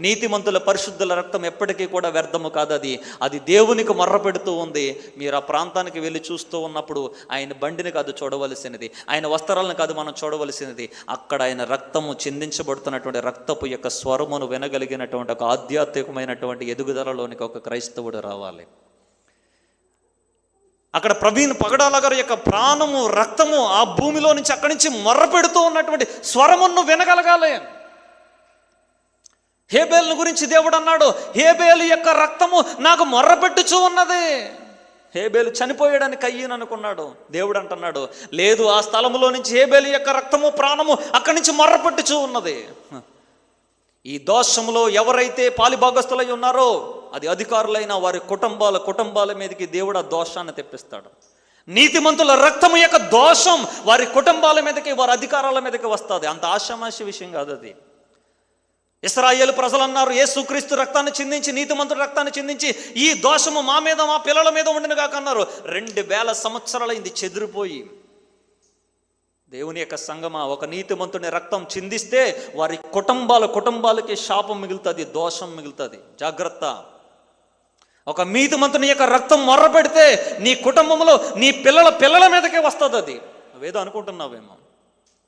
నీతిమంతుల పరిశుద్ధుల రక్తం ఎప్పటికీ కూడా వ్యర్థము కాదు అది. అది దేవునికి మొర్ర పెడుతూ ఉంది. మీరు ఆ ప్రాంతానికి వెళ్ళి చూస్తూ ఉన్నప్పుడు ఆయన బండిని కాదు చూడవలసినది. ఆయన వస్త్రాలను కాదు మనం చూడవలసినది. అక్కడ ఆయన రక్తము చిందించబడుతున్నటువంటి రక్తపు యొక్క స్వరమును వినగలిగినటువంటి ఒక ఆధ్యాత్మికమైనటువంటి ఎదుగుదలలోనికి ఒక క్రైస్తవుడు రావాలి. అక్కడ ప్రవీణ్ పగడాల గారి యొక్క ప్రాణము రక్తము ఆ భూమిలో నుంచి అక్కడి నుంచి మొర్ర పెడుతూ ఉన్నటువంటి స్వరమును వినగలగాలి. హేబేల్ని గురించి దేవుడు అన్నాడు హేబేలు యొక్క రక్తము నాకు మొర్రపెట్టుచూ ఉన్నది. హేబేలు చనిపోయాడని కయ్యను అనుకున్నాడు. దేవుడు అంటున్నాడు లేదు ఆ స్థలములో నుంచి హేబేలు యొక్క రక్తము ప్రాణము అక్కడి నుంచి మొర్రపెట్టుచూ ఉన్నది. ఈ దోషములో ఎవరైతే పాలిభాగస్తులై ఉన్నారో అది అధికారులైన వారి కుటుంబాల కుటుంబాల మీదకి దేవుడు ఆ దోషాన్ని తెప్పిస్తాడు. నీతిమంతుల రక్తము యొక్క దోషం వారి కుటుంబాల మీదకి వారి అధికారాల మీదకి వస్తుంది. అంత ఆశామాషి విషయం కాదు అది. ఇస్రాయేల్ ప్రజలు అన్నారు యేసుక్రీస్తు రక్తాన్ని చిందించి నీతిమంతుడు రక్తాన్ని చిందించి ఈ దోషము మా మీద మా పిల్లల మీద ఉండిన కాక అన్నారు. రెండు వేల సంవత్సరాలైంది చెదిరిపోయి. దేవుని యొక్క సంగమా ఒక నీతిమంతుని రక్తం చిందిస్తే వారి కుటుంబాల కుటుంబాలకి శాపం మిగులుతుంది దోషం మిగులుతుంది. జాగ్రత్త. ఒక నీతిమంతుని యొక్క రక్తం మొర్ర పెడితే నీ కుటుంబంలో నీ పిల్లల పిల్లల మీదకే వస్తుంది అది నువ్వేదో అనుకుంటున్నావేమో.